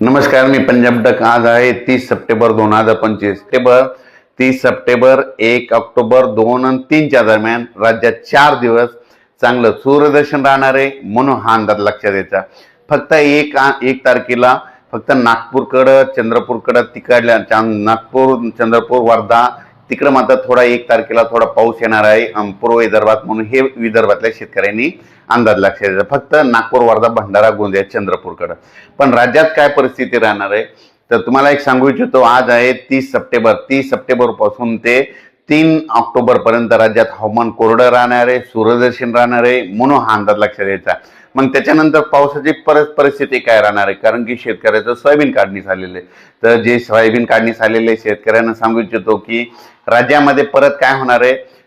नमस्कार मी पंजाब डक. आज आहे तीस सप्टेंबर दोन हजार पंचवीस. सप्टेंबर तीस सप्टेंबर एक ऑक्टोबर दोन आणि तीनच्या दरम्यान राज्यात चार दिवस चांगलं सूर्यदर्शन राहणार आहे म्हणून हा अंदाज लक्षात यायचा. फक्त एक आ- एक तारखेला फक्त नागपूरकडं चंद्रपूरकडं तिकडल्या नागपूर चंद्रपूर वर्धा तिकडं मात्र थोडा एक तारखेला थोडा पाऊस येणार आहे पूर्व विदर्भात म्हणून हे विदर्भातल्या शेतकऱ्यांनी अंदाज लक्षात द्यायचा फक्त नागपूर वर्धा भंडारा गोंदिया चंद्रपूरकडं. पण राज्यात काय परिस्थिती राहणार आहे? तर तुम्हाला एक सांगू इच्छितो आज आहे तीस सप्टेंबर. तीस सप्टेंबरपासून ते तीन ऑक्टोबर पर्यंत राज्यात हवामान कोरडं राहणार आहे सूर्यदर्शन राहणार आहे म्हणून हा अंदाज लक्षात द्यायचा मग त्याच्यानंतर पावसाची परत परिस्थिती काय राहणार आहे? कारण की शेतकऱ्याचं सोयाबीन काढणी झालेलं आहे. तर जे सोयाबीन काढणी झालेले शेतकऱ्यांना सांगू इच्छितो की राज्यामध्ये परत काय होणार आहे?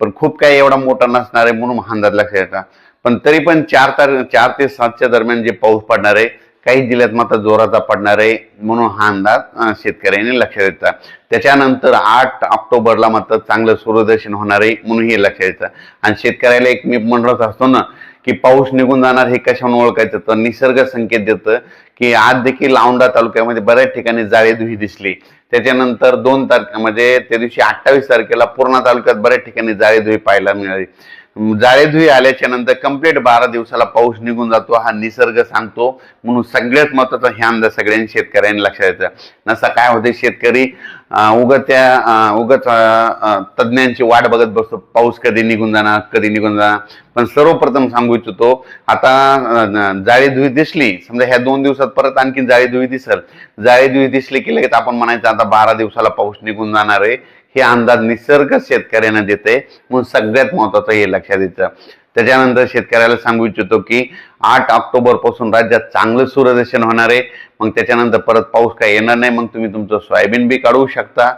पण खूप काही एवढा मोठा नसणार आहे म्हणून हा अंदाज लक्षात येतात पण तरी पण चार तार चार ते सातच्या दरम्यान जे पाऊस पडणार आहे काही जिल्ह्यात मात्र जोराचा पडणार आहे म्हणून हा अंदाज शेतकऱ्यांनी लक्षात येतात त्याच्यानंतर आठ ऑक्टोबरला मात्र चांगलं सूर्यदर्शन होणार आहे म्हणून हे लक्षात येतं आणि शेतकऱ्याला एक मी म्हणत असतो ना की पाऊस निघून जाणार हे कशाने ओळखायचं? तर निसर्ग संकेत देतं की आज देखील औंढा तालुक्यामध्ये बऱ्याच ठिकाणी जाळेधुही दिसली. त्याच्यानंतर दोन तारखे म्हणजे त्या दिवशी अठ्ठावीस तारखेला पूर्णा तालुक्यात बऱ्याच ठिकाणी जाळेधुही पाहायला मिळाली. जाळेधुई आल्याच्यानंतर कंप्लीट बारा दिवसाला पाऊस निघून जातो. हा निसर्ग सांगतो. म्हणून सगळ्यात महत्त्वाचा हे अंदाज सगळ्यांनी शेतकऱ्यांनी लक्षात येतं नसा काय होते शेतकरी? उगत्या उगत त्या तज्ज्ञांची वाट बघत बसतो. पाऊस कधी निघून जाणार कधी निघून जाणार? पण सर्वप्रथम सांगू इच्छितो आता अं, जाळीधुई दिसली. समजा ह्या दोन दिवसात परत आणखी जाळीधुई दिसल. जाळीधुई दिसली की लगेच आपण म्हणायचं आता बारा दिवसाला पाऊस निघून जाणार आहे. हे अंदाज निसर्ग शेतकऱ्यांना देते म्हणून सगळ्यात महत्वाचं हे लक्षात येतं. त्याच्यानंतर शेतकऱ्याला सांगू इच्छितो की आठ ऑक्टोबरपासून राज्यात चांगलं सूर्यदर्शन होणार आहे. मग त्याच्यानंतर परत पाऊस काय येणार नाही मग तुम्ही तुमचं सोयाबीन बी काढू शकता.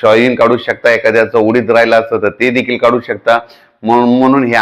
सोयाबीन काढू शकता एखाद्याचं उडीद राहिलं असतं तर ते देखील काढू शकता. म्हणून म्हणून हे